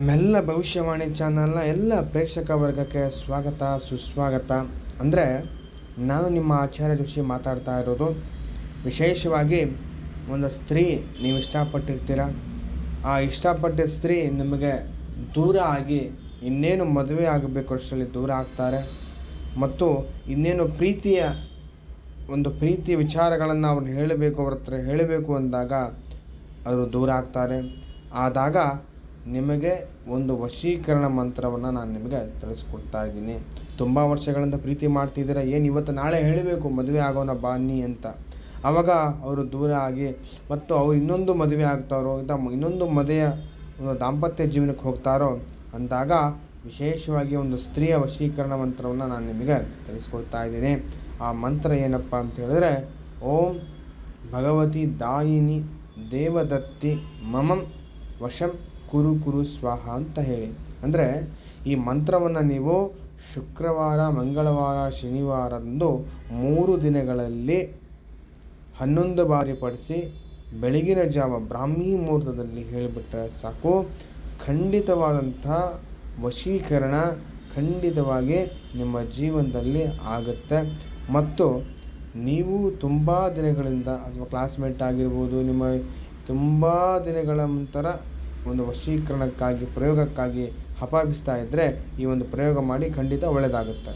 ಮೆಲ್ಲ ಭವಿಷ್ಯವಾಣಿ ಚಾನಲ್ನ ಎಲ್ಲ ಪ್ರೇಕ್ಷಕ ವರ್ಗಕ್ಕೆ ಸ್ವಾಗತ, ಸುಸ್ವಾಗತ. ಅಂದರೆ ನಾನು ನಿಮ್ಮ ಆಚಾರ್ಯ ಜೋಶಿ ಮಾತಾಡ್ತಾ ಇರೋದು. ವಿಶೇಷವಾಗಿ ಒಂದು ಸ್ತ್ರೀ ನೀವು ಇಷ್ಟಪಟ್ಟಿರ್ತೀರ? ಆ ಇಷ್ಟಪಟ್ಟ ಸ್ತ್ರೀ ನಿಮಗೆ ದೂರ ಆಗಿ ಇನ್ನೇನು ಮದುವೆ ಆಗಬೇಕು ಅಷ್ಟರಲ್ಲಿ ದೂರ ಆಗ್ತಾರೆ. ಮತ್ತು ಇನ್ನೇನು ಪ್ರೀತಿಯ, ಒಂದು ಪ್ರೀತಿ ವಿಚಾರಗಳನ್ನು ಅವ್ರನ್ನ ಹೇಳಬೇಕು, ಅವ್ರ ಹತ್ರ ಹೇಳಬೇಕು ಅಂದಾಗ ಅವರು ದೂರ ಆಗ್ತಾರೆ. ಆದಾಗ ನಿಮಗೆ ಒಂದು ವಶೀಕರಣ ಮಂತ್ರವನ್ನು ನಾನು ನಿಮಗೆ ತಿಳಿಸ್ಕೊಡ್ತಾ ಇದ್ದೀನಿ. ತುಂಬ ವರ್ಷಗಳಿಂದ ಪ್ರೀತಿ ಮಾಡ್ತಿದ್ದೀರ? ಏನು ಇವತ್ತು ನಾಳೆ ಹೇಳಬೇಕು? ಮದುವೆ ಆಗೋಣ ಬನ್ನಿ ಅಂತ. ಆವಾಗ ಅವರು ದೂರ ಆಗಿ ಮತ್ತು ಅವ್ರು ಇನ್ನೊಂದು ಮದುವೆ ಆಗ್ತಾರೋ ಇಂಥ ಇನ್ನೊಂದು ಮದುವೆಯ ದಾಂಪತ್ಯ ಜೀವನಕ್ಕೆ ಹೋಗ್ತಾರೋ ಅಂದಾಗ ವಿಶೇಷವಾಗಿ ಒಂದು ಸ್ತ್ರೀಯ ವಶೀಕರಣ ಮಂತ್ರವನ್ನು ನಾನು ನಿಮಗೆ ತಿಳಿಸ್ಕೊಡ್ತಾ ಇದ್ದೀನಿ. ಆ ಮಂತ್ರ ಏನಪ್ಪ ಅಂತ ಹೇಳಿದ್ರೆ, ಓಂ ಭಗವತಿ ದಾಯಿನಿ ದೇವದತ್ತಿ ಮಮಂ ವಶಂ ಕುರು ಕುರು ಸ್ವಾಹ ಅಂತ ಹೇಳಿ. ಅಂದರೆ ಈ ಮಂತ್ರವನ್ನು ನೀವು ಶುಕ್ರವಾರ, ಮಂಗಳವಾರ, ಶನಿವಾರದಂದು ಮೂರು ದಿನಗಳಲ್ಲಿ ಹನ್ನೊಂದು ಬಾರಿ ಪಡಿಸಿ ಬೆಳಗಿನ ಜಾವ ಬ್ರಾಹ್ಮಿ ಮುಹೂರ್ತದಲ್ಲಿ ಹೇಳಿಬಿಟ್ರೆ ಸಾಕು. ಖಂಡಿತವಾದಂಥ ವಶೀಕರಣ ಖಂಡಿತವಾಗಿ ನಿಮ್ಮ ಜೀವನದಲ್ಲಿ ಆಗುತ್ತೆ. ಮತ್ತು ನೀವು ತುಂಬ ದಿನಗಳಿಂದ ಅಥವಾ ಕ್ಲಾಸ್ಮೇಟ್ ಆಗಿರ್ಬೋದು, ನಿಮ್ಮ ತುಂಬ ದಿನಗಳ ನಂತರ ಒಂದು ವಶೀಕರಣಕ್ಕಾಗಿ ಪ್ರಯೋಗಕ್ಕಾಗಿ ಹಪಾಪಿಸ್ತಾ ಇದ್ದರೆ ಈ ಒಂದು ಪ್ರಯೋಗ ಮಾಡಿ ಖಂಡಿತ ಒಳ್ಳೆಯದಾಗುತ್ತೆ